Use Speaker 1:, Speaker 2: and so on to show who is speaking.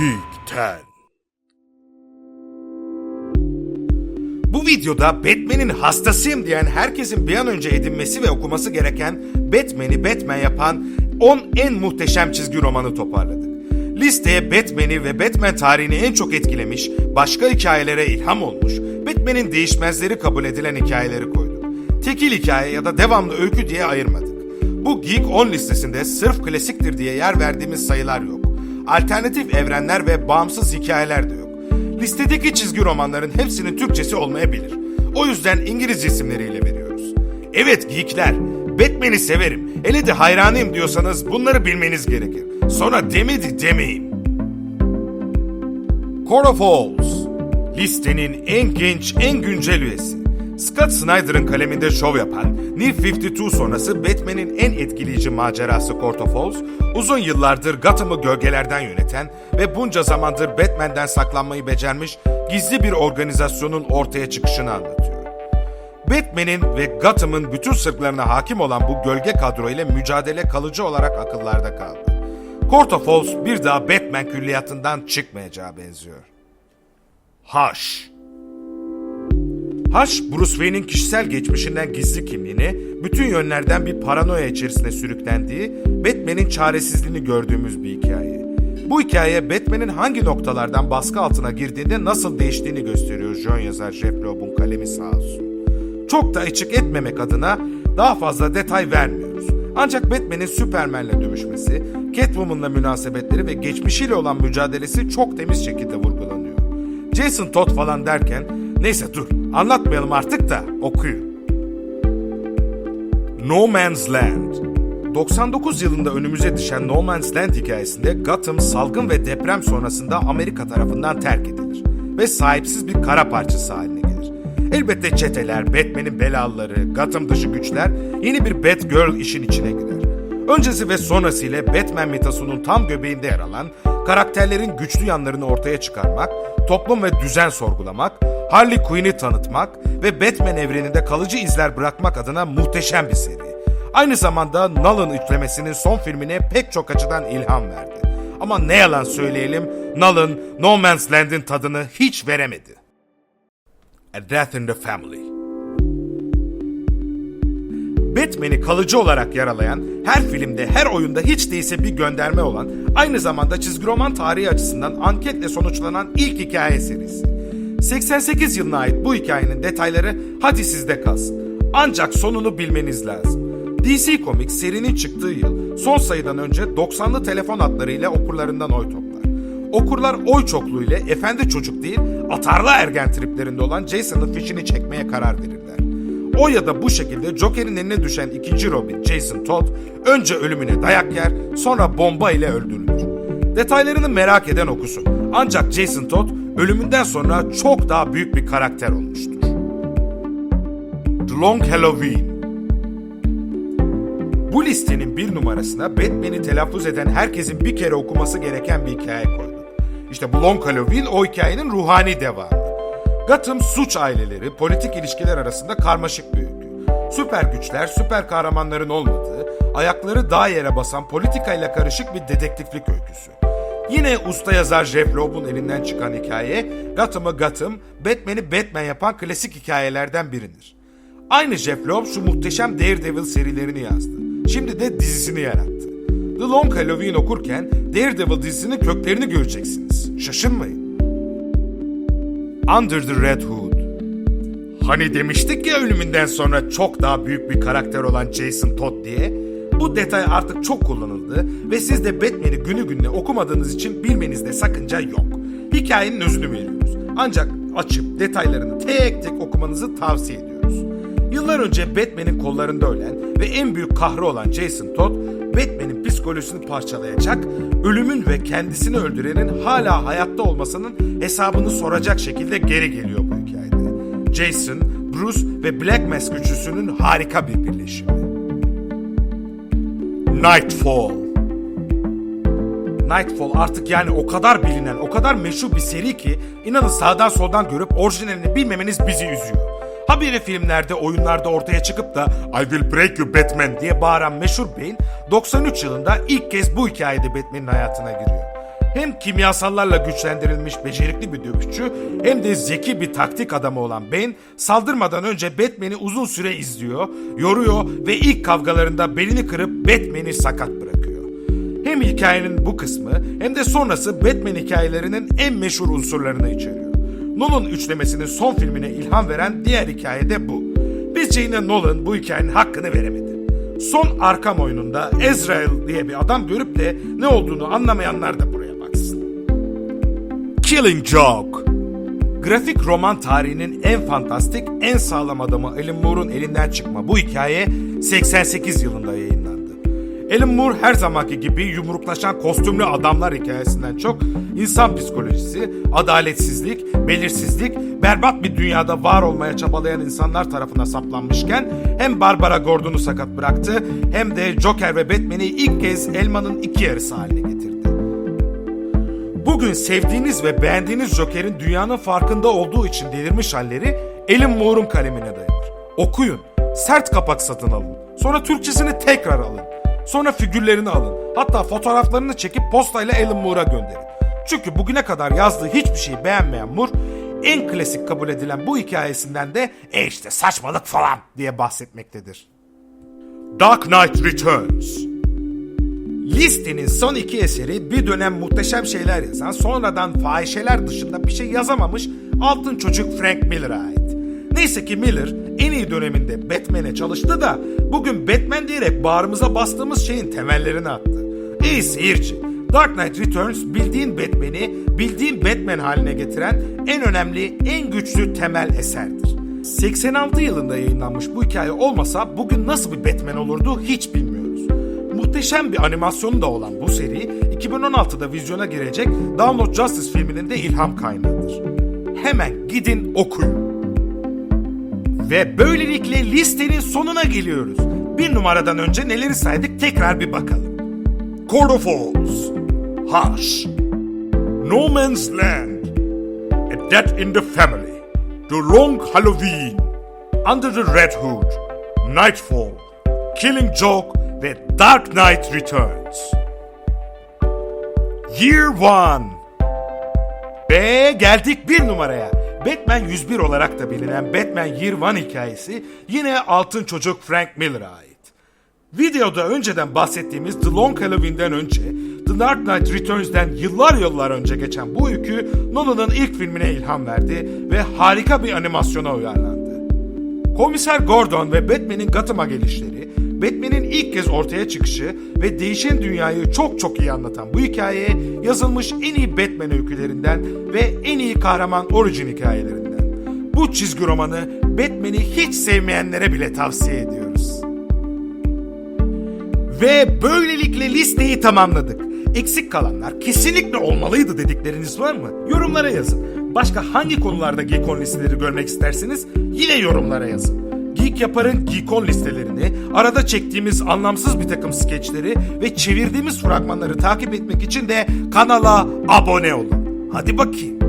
Speaker 1: Geek 10 Bu videoda Batman'in hastasıyım diyen herkesin bir an önce edinmesi ve okuması gereken Batman'i Batman yapan 10 en muhteşem çizgi romanı toparladık. Listeye Batman'i ve Batman tarihini en çok etkilemiş, başka hikayelere ilham olmuş, Batman'in değişmezleri kabul edilen hikayeleri koyduk. Tekil hikaye ya da devamlı öykü diye ayırmadık. Bu Geek 10 listesinde sırf klasiktir diye yer verdiğimiz sayılar yok. Alternatif evrenler ve bağımsız hikayeler de yok. Listedeki çizgi romanların hepsinin Türkçesi olmayabilir. O yüzden İngilizce isimleriyle veriyoruz. Evet geekler, Batman'i severim, hele de hayranıyım diyorsanız bunları bilmeniz gerekir. Sonra demedi demeyin. Cora Falls, listenin en genç, en güncel üyesi. Scott Snyder'ın kaleminde şov yapan New 52 sonrası Batman'in en etkileyici macerası Court of Falls, uzun yıllardır Gotham'ı gölgelerden yöneten ve bunca zamandır Batman'den saklanmayı becermiş gizli bir organizasyonun ortaya çıkışını anlatıyor. Batman'in ve Gotham'ın bütün sırlarına hakim olan bu gölge kadro ile mücadele kalıcı olarak akıllarda kaldı. Court of Falls bir daha Batman külliyatından çıkmayacağı benziyor. Hush Hush, Bruce Wayne'in kişisel geçmişinden gizli kimliğini, bütün yönlerden bir paranoya içerisine sürüklendiği, Batman'in çaresizliğini gördüğümüz bir hikaye. Bu hikaye Batman'in hangi noktalardan baskı altına girdiğinde nasıl değiştiğini gösteriyor John yazar Jeff Loeb'un kalemi sağ olsun. Çok da açık etmemek adına daha fazla detay vermiyoruz. Ancak Batman'in Superman'le dövüşmesi, Catwoman'la münasebetleri ve geçmişiyle olan mücadelesi çok temiz şekilde vurgulanıyor. Jason Todd falan derken neyse dur anlatmayalım artık da okuyun. No Man's Land 99 yılında önümüze düşen No Man's Land hikayesinde Gotham salgın ve deprem sonrasında Amerika tarafından terk edilir ve sahipsiz bir kara parçası haline gelir. Elbette çeteler, Batman'in belalıları, Gotham dışı güçler yeni bir Batgirl işin içine girer. Öncesi ve sonrası ile Batman mitosunun tam göbeğinde yer alan karakterlerin güçlü yanlarını ortaya çıkarmak, toplum ve düzen sorgulamak, Harley Quinn'i tanıtmak ve Batman evreninde kalıcı izler bırakmak adına muhteşem bir seri. Aynı zamanda Nolan üçlemesinin son filmine pek çok açıdan ilham verdi. Ama ne yalan söyleyelim, Nolan No Man's Land'in tadını hiç veremedi. A Death in the Family Batman'i kalıcı olarak yaralayan, her filmde, her oyunda hiç değilse bir gönderme olan, aynı zamanda çizgi roman tarihi açısından anketle sonuçlanan ilk hikaye serisi. 88 yılına ait bu hikayenin detayları hadi sizde kalsın. Ancak sonunu bilmeniz lazım. DC Comics serinin çıktığı yıl son sayıdan önce 90'lı telefon hatlarıyla okurlarından oy toplar. Okurlar oy çokluğu ile efendi çocuk değil atarlı ergen triplerinde olan Jason'ın fişini çekmeye karar verirler. O ya da bu şekilde Joker'in eline düşen ikinci Robin Jason Todd önce ölümüne dayak yer sonra bomba ile öldürülür. Detaylarını merak eden okusun. Ancak Jason Todd ölümünden sonra çok daha büyük bir karakter olmuştur. The Long Halloween Bu listenin bir numarasına Batman'i telaffuz eden herkesin bir kere okuması gereken bir hikaye koyduk. İşte bu Long Halloween o hikayenin ruhani devamı. Gotham suç aileleri, politik ilişkiler arasında karmaşık bir öykü. Süper güçler, süper kahramanların olmadığı, ayakları dağ yere basan politikayla karışık bir dedektiflik öyküsü. Yine usta yazar Jeff Loeb'un elinden çıkan hikaye, Gotham'ı Gotham, Batman'i Batman yapan klasik hikayelerden biridir. Aynı Jeff Loeb şu muhteşem Daredevil serilerini yazdı. Şimdi de dizisini yarattı. The Long Halloween okurken Daredevil dizisinin köklerini göreceksiniz. Şaşırmayın. Under the Red Hood. Hani demiştik ya ölümünden sonra çok daha büyük bir karakter olan Jason Todd diye. Bu detay artık çok kullanıldı ve siz de Batman'i günü gününe okumadığınız için bilmenizde sakınca yok. Hikayenin özünü veriyoruz. Ancak açıp detaylarını tek tek okumanızı tavsiye ediyoruz. Yıllar önce Batman'in kollarında ölen ve en büyük kahrı olan Jason Todd, Batman'in psikolojisini parçalayacak, ölümün ve kendisini öldürenin hala hayatta olmasının hesabını soracak şekilde geri geliyor bu hikayede. Jason, Bruce ve Black Mask üçlüsünün harika bir birleşimi. Nightfall Nightfall artık yani o kadar bilinen, o kadar meşhur bir seri ki inanın sağdan soldan görüp orijinalini bilmemeniz bizi üzüyor. Habire filmlerde, oyunlarda ortaya çıkıp da I will break you Batman diye bağıran meşhur Bane 93 yılında ilk kez bu hikayede Batman'in hayatına giriyor. Hem kimyasallarla güçlendirilmiş becerikli bir dövüşçü hem de zeki bir taktik adamı olan Bane saldırmadan önce Batman'i uzun süre izliyor, yoruyor ve ilk kavgalarında belini kırıp Batman'i sakat bırakıyor. Hem hikayenin bu kısmı hem de sonrası Batman hikayelerinin en meşhur unsurlarını içeriyor. Nolan üçlemesinin son filmine ilham veren diğer hikaye de bu. Bizce yine Nolan bu hikayenin hakkını veremedi. Son Arkham oyununda Ezrael diye bir adam görüp de ne olduğunu anlamayanlar da buraya baksın. Killing Joke Grafik roman tarihinin en fantastik, en sağlam adamı Alan Moore'un elinden çıkma bu hikaye 88 yılında yayınlandı. Alan Moore her zamanki gibi yumruklaşan kostümlü adamlar hikayesinden çok insan psikolojisi, adaletsizlik, belirsizlik, berbat bir dünyada var olmaya çabalayan insanlar tarafına saplanmışken hem Barbara Gordon'u sakat bıraktı hem de Joker ve Batman'i ilk kez elmanın iki yarısı haline getirdi. Bugün sevdiğiniz ve beğendiğiniz Joker'in dünyanın farkında olduğu için delirmiş halleri Alan Moore'un kalemine dayanır. Okuyun, sert kapak satın alın, sonra Türkçesini tekrar alın, sonra figürlerini alın, hatta fotoğraflarını çekip postayla Alan Moore'a gönderin. Çünkü bugüne kadar yazdığı hiçbir şeyi beğenmeyen Moore, en klasik kabul edilen bu hikayesinden de e işte saçmalık falan diye bahsetmektedir. Dark Knight Returns Listenin son iki eseri bir dönem muhteşem şeyler yazan, sonradan fahişeler dışında bir şey yazamamış altın çocuk Frank Miller'a ait. Neyse ki Miller en iyi döneminde Batman'e çalıştı da bugün Batman diyerek bağrımıza bastığımız şeyin temellerini attı. İyi seyirci. Dark Knight Returns bildiğin Batman'i bildiğin Batman haline getiren en önemli, en güçlü temel eserdir. 86 yılında yayınlanmış bu hikaye olmasa bugün nasıl bir Batman olurdu hiç bilmiyoruz. Muhteşem bir animasyonu da olan bu seri 2016'da vizyona girecek Download Justice filminin de ilham kaynağıdır. Hemen gidin okuyun. Ve böylelikle listenin sonuna geliyoruz. Bir numaradan önce neleri saydık tekrar bir bakalım. Court of Owls, Hush, No Man's Land, A Death in the Family, The Long Halloween, Under the Red Hood, Nightfall, Killing Joke ve Dark Knight Returns. Year One. Ve geldik bir numaraya. Batman 101 olarak da bilinen Batman Year One hikayesi yine altın çocuk Frank Miller'a ait. Videoda önceden bahsettiğimiz The Long Halloween'den önce The Dark Knight Returns'den yıllar yıllar önce geçen bu öykü Nolan'ın ilk filmine ilham verdi ve harika bir animasyona uyarlandı. Komiser Gordon ve Batman'in Gotham'a gelişleri, Batman'in ilk kez ortaya çıkışı ve değişen dünyayı çok çok iyi anlatan bu hikaye yazılmış en iyi Batman öykülerinden ve en iyi kahraman orijin hikayelerinden. Bu çizgi romanı Batman'i hiç sevmeyenlere bile tavsiye ediyoruz. Ve böylelikle listeyi tamamladık. Eksik kalanlar kesinlikle olmalıydı dedikleriniz var mı? Yorumlara yazın. Başka hangi konularda Geekon listeleri görmek isterseniz yine yorumlara yazın. Geek Yapar'ın Geekon listelerini, arada çektiğimiz anlamsız bir takım skeçleri ve çevirdiğimiz fragmanları takip etmek için de kanala abone olun. Hadi bakayım.